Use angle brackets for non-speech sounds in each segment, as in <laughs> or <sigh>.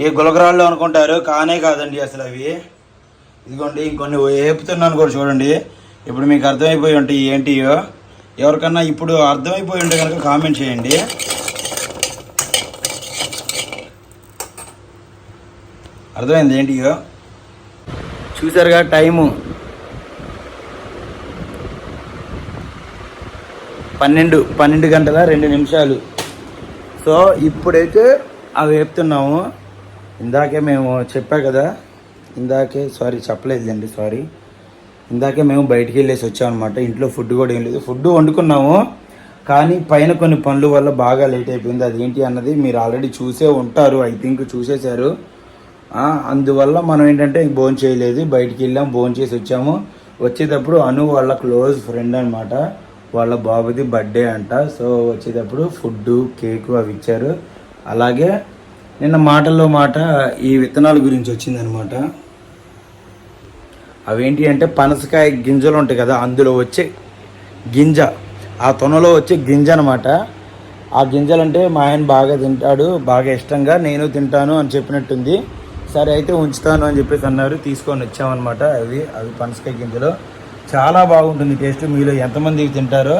ఏ గులకరాళ్ళు అనుకుంటారు కానే కాదండి అసలు అవి. ఇదిగోండి ఇంకొన్ని వేపుతున్నాను కూడా చూడండి. ఇప్పుడు మీకు అర్థమైపోయి ఉంటాయి ఏంటియో. ఎవరికన్నా ఇప్పుడు అర్థమైపోయి ఉంటే కనుక కామెంట్ చేయండి. అర్థమైంది ఏంటియో? చూసారుగా టైము. పన్నెండు పన్నెండు గంటల రెండు నిమిషాలు. సో ఇప్పుడైతే అవి వేపుతున్నాము. ఇందాకే మేము చెప్పా కదా ఇందాకే సారీ చెప్పలేదండి సారీ ఇందాకే మేము బయటికి వెళ్ళేసి వచ్చామన్నమాట ఇంట్లో ఫుడ్ కూడా ఏం లేదు. ఫుడ్ వండుకున్నాము కానీ పైన కొన్ని పనుల వల్ల బాగా లేట్ అయిపోయింది. అదేంటి అన్నది మీరు ఆల్రెడీ చూసే ఉంటారు ఐ థింక్ చూసేశారు. అందువల్ల మనం ఏంటంటే భోజనం చేయలేదు. బయటికి వెళ్ళాం భోజనం చేసి వచ్చాము. వచ్చేటప్పుడు అను వాళ్ళ క్లోజ్ ఫ్రెండ్ అనమాట వాళ్ళ బాబుది బర్త్డే అంట. సో వచ్చేటప్పుడు ఫుడ్ కేకు అవి ఇచ్చారు. అలాగే నిన్న మాటల్లో మాట ఈ విత్తనాల గురించి వచ్చిందనమాట. అవేంటి అంటే పనసకాయ గింజలు ఉంటాయి కదా అందులో వచ్చే గింజ ఆ తొనలో వచ్చే గింజ అనమాట. ఆ గింజలు అంటే మా ఆయన బాగా తింటాడు బాగా ఇష్టంగా నేను తింటాను అని చెప్పినట్టుంది. సరే అయితే ఉంచుతాను అని చెప్పేసి అన్నారు తీసుకొని వచ్చామన్నమాట అవి అవి పనసకాయ గింజలు. చాలా బాగుంటుంది టేస్ట్ మీలో ఎంతమంది తింటారో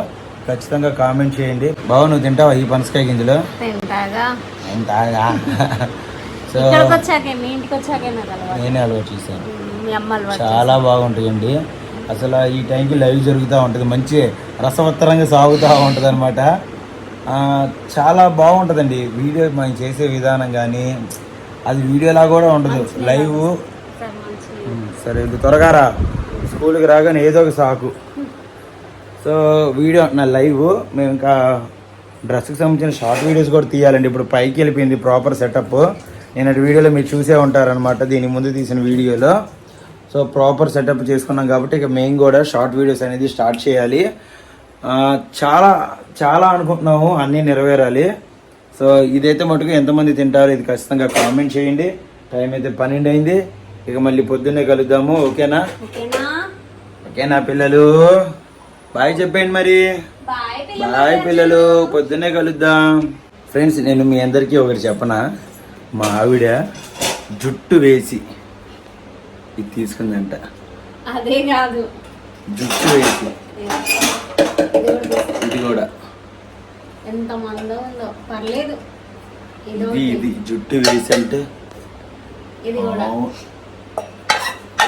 ఖచ్చితంగా కామెంట్ చేయండి. బాగు నువ్వు తింటావా ఈ పనసకాయ గింజలు? తింటాగా. <laughs> సో ఇక్కడికి వచ్చాకే మీ ఇంటికి వచ్చాకే నాకు అలవాటు నేనే అలవాటు చేశాను. మీ అమ్మ అలవాటు చాలా బాగుంటాయండి అసలు ఈ టైంకి లైవ్ జరుగుతూ ఉంటుంది. మంచి రసవత్తరంగా సాగుతూ ఉంటుంది అనమాట చాలా బాగుంటుందండి. వీడియో మనం చేసే విధానం కానీ అది వీడియోలా కూడా ఉండదు. లైవ్. సార్ ఇంక త్వరగా రా. స్కూల్కి రాగానే ఏదో ఒక సాకు. సో వీడియో నా లైవ్. మేము ఇంకా డ్రెస్కి సంబంధించిన షార్ట్ వీడియోస్ కూడా తీయాలండి. ఇప్పుడు పైకి వెళ్ళిపోయింది ప్రాపర్ సెటప్. నేను వీడియోలో మీరు చూసే ఉంటారనమాట దీని ముందు తీసిన వీడియోలో. సో ప్రాపర్ సెటప్ చేసుకున్నాం కాబట్టి ఇక మేము కూడా షార్ట్ వీడియోస్ అనేది స్టార్ట్ చేయాలి. చాలా చాలా అనుకుంటున్నాము అన్నీ నెరవేరాలి. సో ఇదైతే మటుకు ఎంతమంది తింటారు ఇది ఖచ్చితంగా కామెంట్ చేయండి. టైం అయితే పన్నెండు అయింది. ఇక మళ్ళీ పొద్దున్నే కలుద్దాము. ఓకేనా? ఓకేనా? ఓకేనా పిల్లలు? బాయ్ చెప్పండి మరి. బాయ్. బాయ్ పిల్లలు పొద్దున్నే కలుద్దాం. ఫ్రెండ్స్ నేను మీ అందరికీ ఒకటి చెప్పనా? మా ఆవిడ జుట్టు వేసి ఇది తీసుకుందంట. అదే కాదు. జుట్టు వేసి. ఇది కూడా. ఎంత మందో ఉందో. పర్లేదు. ఇది ఇది జుట్టు వేసి అంటే ఇది కూడా.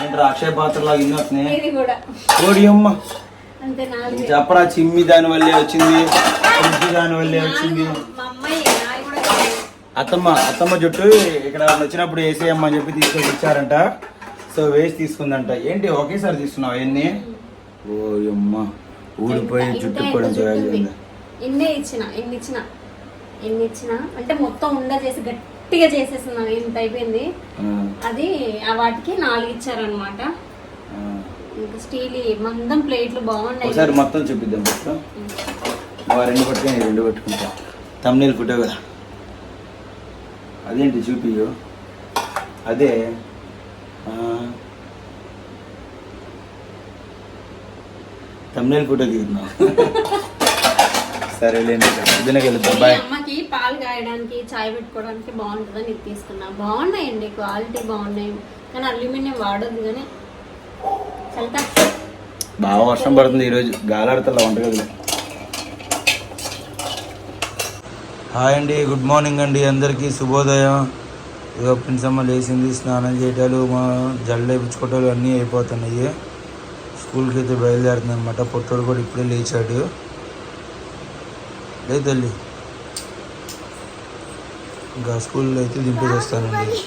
ఏంటి అక్షయ పాత్ర లాగా ఇది కూడా. కోడి అమ్మ చెప్పరా చిమ్మి దాని వల్లే వచ్చింది దాని వల్లే వచ్చింది. అత్తమ్మ అత్తమ్మ జుట్టు ఇక్కడ వచ్చినప్పుడు వేసేయమ్మ అని చెప్పి తీసుకొని ఇచ్చారంట సో వేసి తీసుకుందంట. ఏంటి ఒకేసారి తీసుకున్నావు ఎన్ని? ఓ అమ్మ ఊడిపోయి జుట్టు కూడా ఇచ్చిన ఎన్ని ఇచ్చిన ఎన్ని ఇచ్చిన అంటే మొత్తం ఉండ చేసి గట్టిగా చేసేస్తున్నాం ఇంత అయిపోయింది అది వాటికి నాలుగు ఇచ్చారనమాట ఇంకా స్టీల్ మందం ప్లేట్లు బాగున్నాయి. ఒకసారి మొత్తం చూపిద్దాం మొత్తం రెండు పట్టుకొని రెండు పట్టుకుంటా. తమ్నేల్ ఫోటో కదా. అదేంటి చూపియు అదే తమ్నేల్ ఫోటో తీస్తున్నాం సరేలేండి పొద్దునకి వెళ్తాం ఈ బాయ్ అమ్మకి పాలు కాయడానికి చాయ్ పెట్టుకోవడానికి బాగుంటుందని ఇది తీసుకున్నా. బాగున్నాయండి క్వాలిటీ బాగున్నాయి. కానీ అల్యూమినియం వాడొద్దు కానీ బాగా వర్షం పడుతుంది ఈరోజు. గాలాడుతల వంటగదిలో. హాయ్ అండి గుడ్ మార్నింగ్ అండి. అందరికీ శుభోదయం. ఇదో పిన్సమ్మ లేచింది స్నానం చేయటాలు మా జల్లు వేయించుకోవటాలు అన్నీ అయిపోతున్నాయి. స్కూల్కి అయితే బయలుదేరుతుంది అనమాట పొట్టోడు కూడా ఇప్పుడే లేచాడు. లే తల్లి. ఇంకా స్కూల్లో అయితే దింపేసి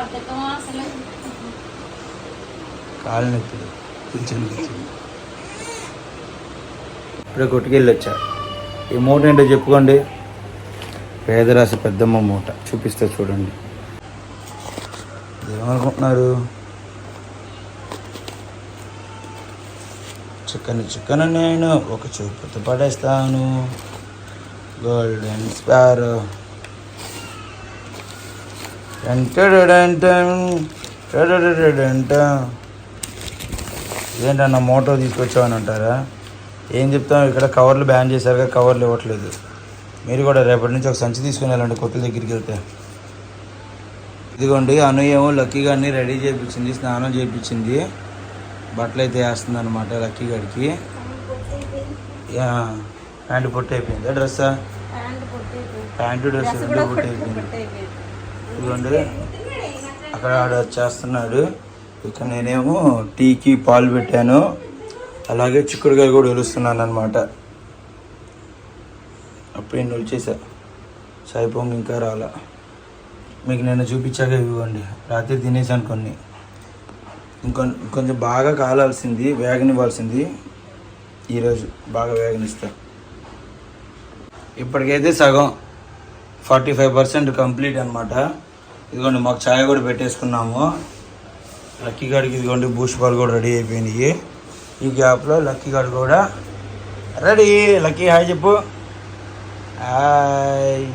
ఎంత అసలు కాళ్ళు ఇప్పుడే కొట్టుకెళ్ళి వచ్చా ఈ మూట ఏంటో చెప్పుకోండి. పేదరాశి పెద్దమ్మ మూట. చూపిస్తే చూడండి. ఏమనుకుంటున్నారు చికెన్ చికెన్ నేను ఒక చూపుతో పడేస్తాను. గోల్డెన్ స్పారో ఏంటన్న మోటో తీసుకొచ్చావని అంటారా? ఏం చెప్తాం ఇక్కడ కవర్లు బ్యాన్ చేశారుగా కవర్లు ఇవ్వట్లేదు. మీరు కూడా రేపటి నుంచి ఒక సంచి తీసుకుని వెళ్ళండి కొత్తల దగ్గరికి వెళ్తే. ఇదిగోండి అనుయేమో లక్కీ గారిని రెడీ చేయించింది స్నానం చేయించింది బట్టలు అయితే వేస్తుంది అనమాట లక్కీ గారికి. ప్యాంటు పొట్టు అయిపోయింది డ్రెస్ ప్యాంట్ డ్రెస్ రెండు పొట్టు అయిపోయింది. ఇదిగోండి. అక్కడ ఆడ చేస్తున్నాడు. ఇక నేనేమో టీకి పాలు పెట్టాను. అలాగే చిక్కుడుకాయ కూడా వెలుస్తున్నాను అనమాట అప్పుడే నేను వచ్చేసా సాయి పొంగి ఇంకా రాలా. మీకు నేను చూపించాక ఇవ్వండి. రాత్రి తినేసాను కొన్ని. ఇంకొ కొంచెం బాగా కాలాల్సింది వేగనివ్వాల్సింది. ఈరోజు బాగా వేగనిస్తా. ఇప్పటికైతే సగం. ఫార్టీ ఫైవ్ పర్సెంట్ కంప్లీట్ అనమాట ఇదిగోండి మాకు ఛాయ్ కూడా పెట్టేసుకున్నాము. లక్కీ గాడికి ఇదిగోండి బూస్ట్ బాల్ కూడా రెడీ అయిపోయినాయి. ఈ గ్యాప్లో లక్కీ గాడు కూడా రెడీ. లక్కీ హాయ్ చెప్పు. హాయ్.